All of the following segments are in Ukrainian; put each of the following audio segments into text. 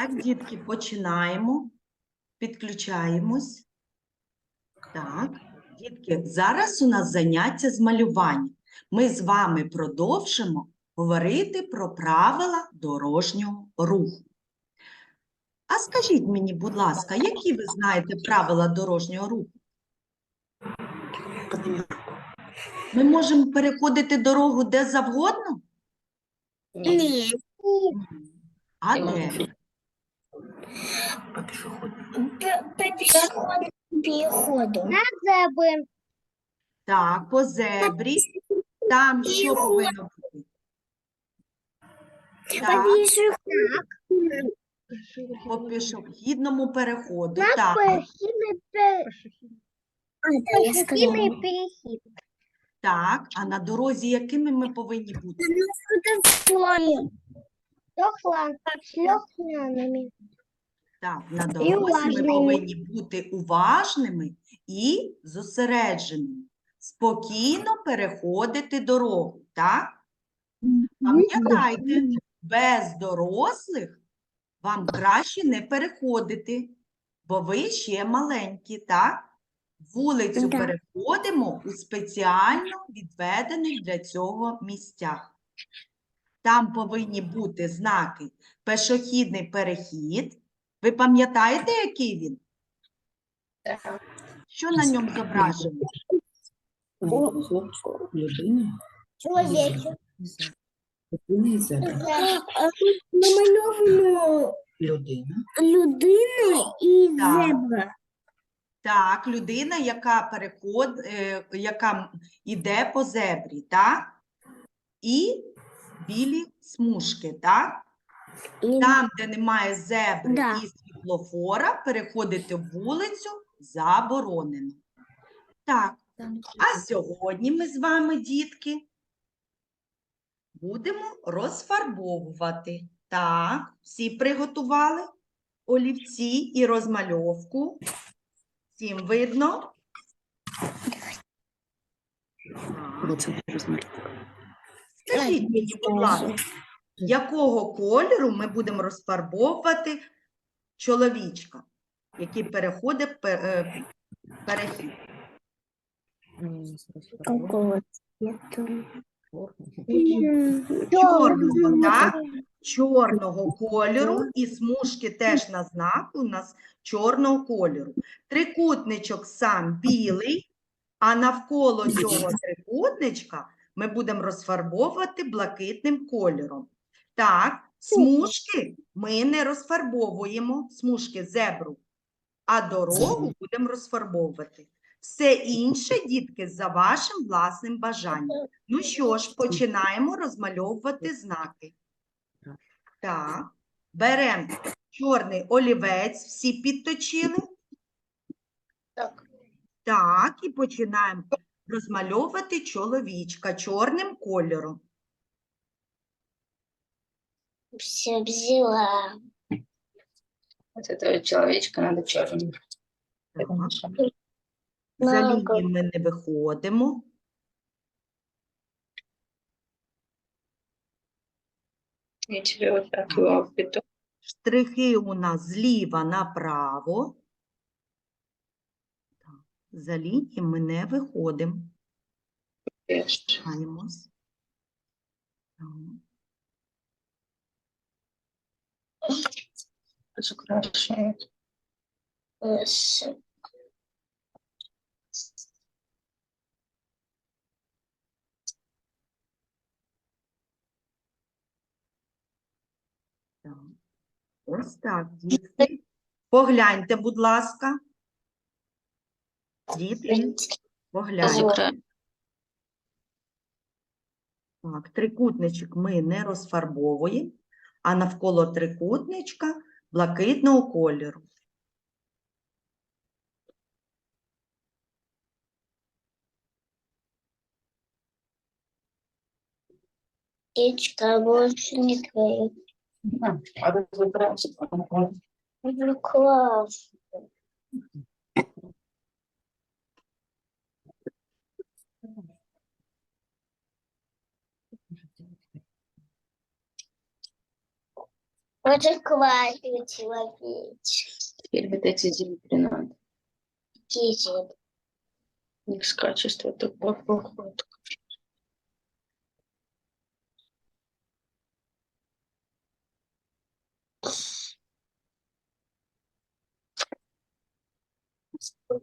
Так, дітки, починаємо. Підключаємось. Так, дітки, зараз у нас заняття з малювання. Ми з вами продовжимо говорити про правила дорожнього руху. А скажіть мені, будь ласка, які ви знаєте правила дорожнього руху? Ми можемо переходити дорогу де завгодно? Ні. А де? По пішохідному переходу. На зебри. Так, по зебрі. Там що повинно бути? По Так, пішохідному. по пішохідному переходу. На Так, пішохідний перехід. Пішохідний перехід. так. А на дорозі якими ми повинні бути? Слухняними. Так, на дорозі ми повинні бути уважними і зосередженими. Спокійно переходити дорогу, так? Пам'ятайте, без дорослих вам краще не переходити, бо ви ще маленькі, так? Вулицю Да. переходимо у спеціально відведених для цього місцях. Там повинні бути знаки пешохідний перехід. Ви пам'ятаєте, який він? Що на ньому зображено? Людина. Чоловіче. Людина і зебра. Намальовано Людина. людина і Так. зебра. Так, людина, яка переход, е, яка іде по зебрі, так? І білі смужки, так? Там, де немає зебри Да. і світлофора, переходити вулицю заборонено. Так, а сьогодні ми з вами, дітки, будемо розфарбовувати. Так, всі приготували олівці і розмальовку. Всім видно? Скажіть мені, будь ласка, якого кольору ми будемо розфарбовувати чоловічка, який переходить пе- е, перехід? Какого цвета? Чорного, так? Чорного кольору і смужки теж на знак у нас чорного кольору. Трикутничок сам білий, а навколо цього трикутничка ми будемо розфарбовувати блакитним кольором. Так, смужки ми не розфарбовуємо, смужки зебру, а дорогу будемо розфарбовувати. Все інше, дітки, за вашим власним бажанням. Ну що ж, починаємо розмальовувати знаки. Так, беремо чорний олівець, всі підточили. Так. Так, і починаємо розмальовувати чоловічка чорним кольором. Все взяла. Вот этого человечка надо черным. За лінії ми не виходимо. Я тебе вот так его введу. Штрихи у нас зліва направо. Так, За лінії ми не виходимо. Так. Закрашивает. С- Так. Ось так, дітки. Погляньте, будь ласка. Діти, погляньте. Так, трикутничок ми не розфарбовуємо, а навколо трикутничка блакитного кольору. Птичка больше не твоя. А, надо закрасить. Ну, класс. Это классный человечек. Теперь вот эти землянки. надо. Их с качества такое плохое.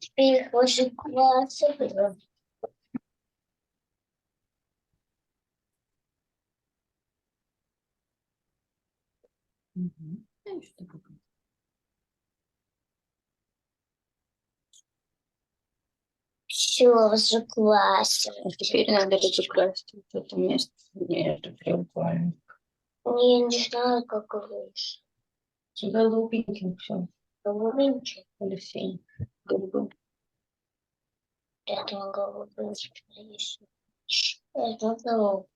Теперь очень классно. Та, що таке? Все классно. А теперь надо разукрасить вот это место между треугольником. Я не знаю, как выше. Голубеньким все. Голубенький. Или синим. Голубым. Это голубый. Это голубый.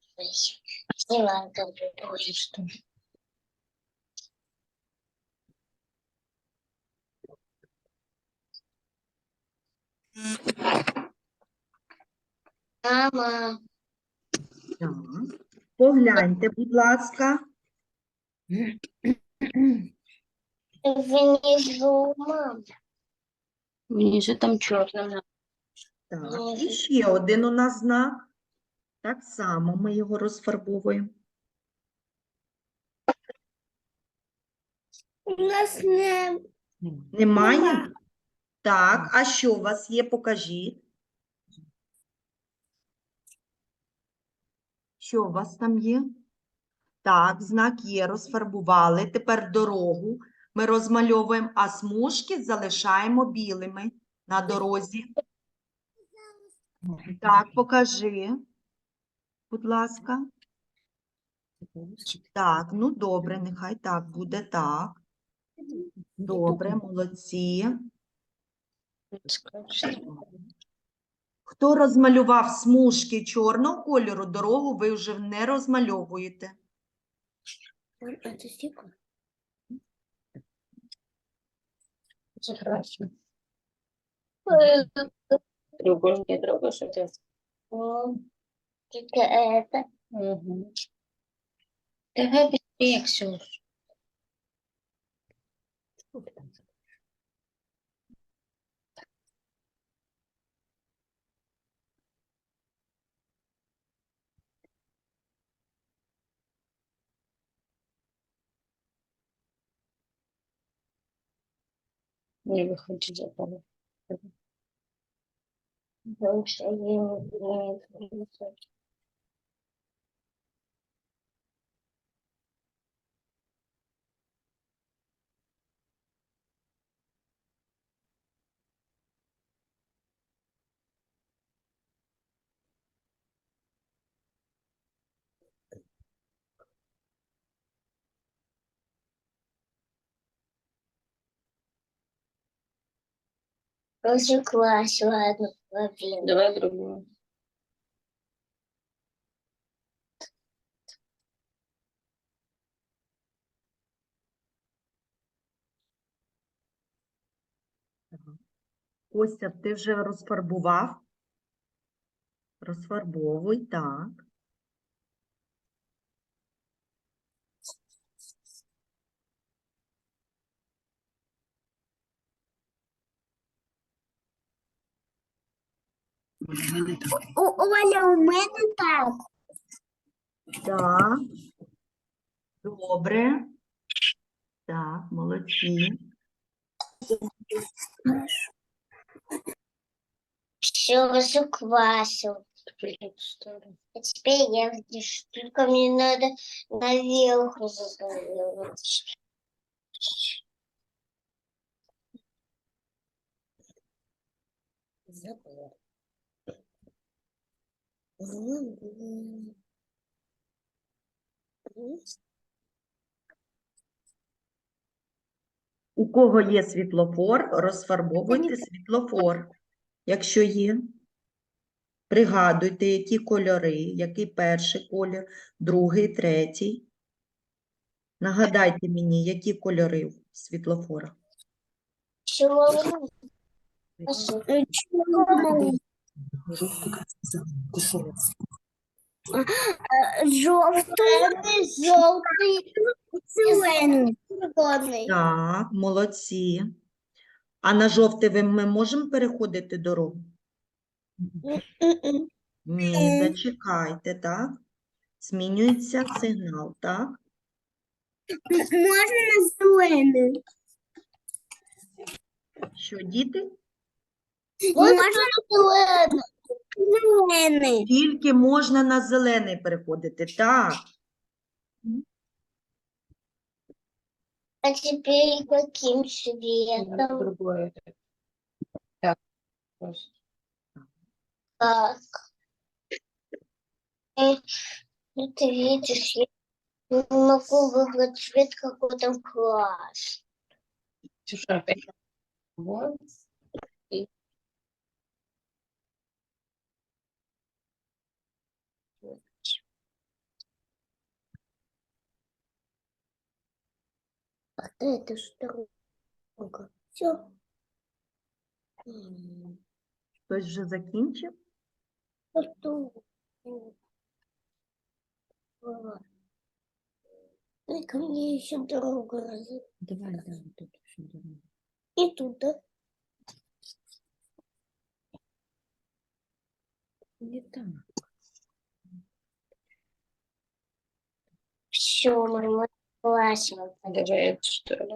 Сняла голубой. Что? Мама. Так. Погляньте, будь ласка. Внизу, мам. Внизу там черным. Так, і ще один у нас знак. Так само ми його розфарбовуємо. У нас не... Нема. Немає? Так, а що у вас є? Покажіть. Що у вас там є? Так, знак є, розфарбували. Тепер дорогу ми розмальовуємо, а смужки залишаємо білими на дорозі. Так, покажи, будь ласка. Так, ну добре, нехай так буде так. Добре, молодці. С качеством. Хто розмалював смужки чорного кольору, дорогу ви вже не розмальовуєте. Это стекло? Прекрасно. Треугольник не трогаешь, отец? Только это. Угу. Давай быстрее, Ксюш. Не выходи за пол. Потому что я не Очень ладно, лови. Давай другую. Костя, ти вже розфарбував? Розфарбовуй, так. У Оля, у мене так. Так. Добре. Так, молодці. Все эту. А теперь я здесь. Только мне надо наверх разговаривать. Забыла. У кого є світлофор, розфарбовуйте світлофор, якщо є. Пригадуйте, які кольори, який перший колір, другий, третій. Нагадайте мені, які кольори в світлофорах. Черный. Черный. Жовтий, зелений, кусок. Желтый. Желтый. Зеленый. Зеленый. Так, молодці. А на жовтий ви- ми можемо переходити дорогу? Ні, Е. зачекайте, так? Змінюється сигнал, так? Можно на зеленый? Що, діти? Можно на зеленый. Зеленый. Тільки можна на зелений переходити, так. А теперь каким Надо цветом? другое. Так, просто. Так. Э, Ну, ты видишь, я не могу выбрать цвет, какой там класс. Ксюша, опять. Вот. А Это что? Все. Хтось вже закінчив? И ко мне еще дорога раз. Давай, да, вот тут еще дорога. И туда. Не так. Все, мама, классно. Давай это что ли?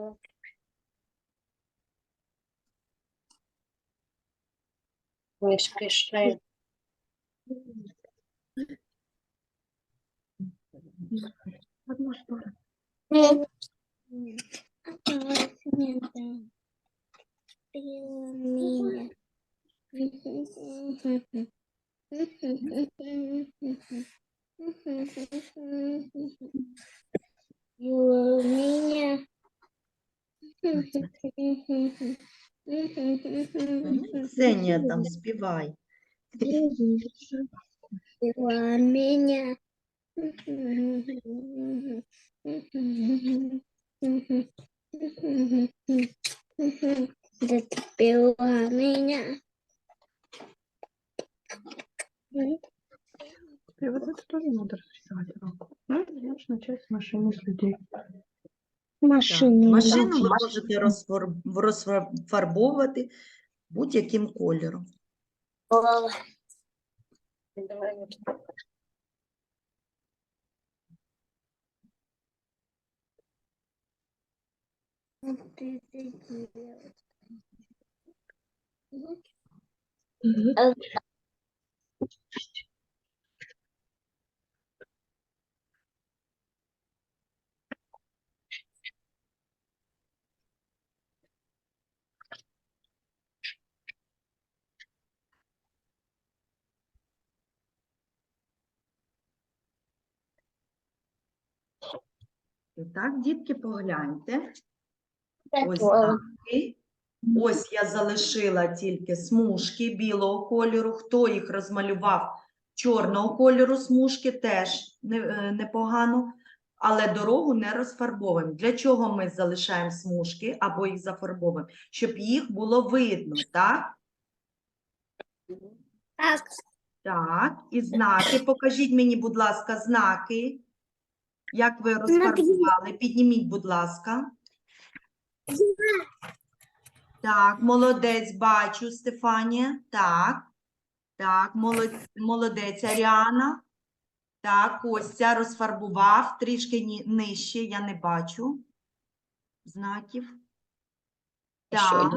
Не спеши. Одну сторону. Нет. Меня. Ксенія там співай. меня. Зацепила меня. И вот это тоже надо рисовать руку. Ну, начать машины с людей. Так, Машина. Машину ви можете розфар- розфарбовувати будь-яким кольором. І так, дітки, погляньте. Ось. Ось я залишила тільки смужки білого кольору. Хто їх розмалював чорного кольору смужки, теж е, непогано. Але дорогу не розфарбовуємо. Для чого ми залишаємо смужки або їх зафарбовуємо? Щоб їх було видно, так? Так, Так, і знаки. Покажіть мені, будь ласка, знаки. Як ви розфарбували? Підніміть, будь ласка. Так, молодець, бачу, Стефанія. Так. Так, молодець, молодець Аріана. Так, Костя розфарбував трішки ні- нижче, я не бачу знаків. Так,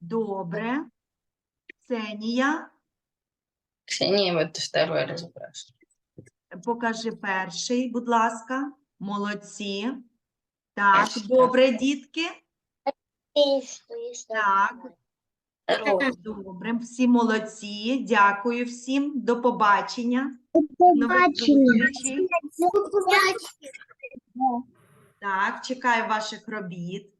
добре. Ксенія. Ксения, вот второй разобрался. Покажи перший, будь ласка. Молодці. Так, добре, дітки. Так. Добре, всі молодці. Дякую всім. До побачення. Нових Побачення. зустрічей. Так, чекаю ваших робіт.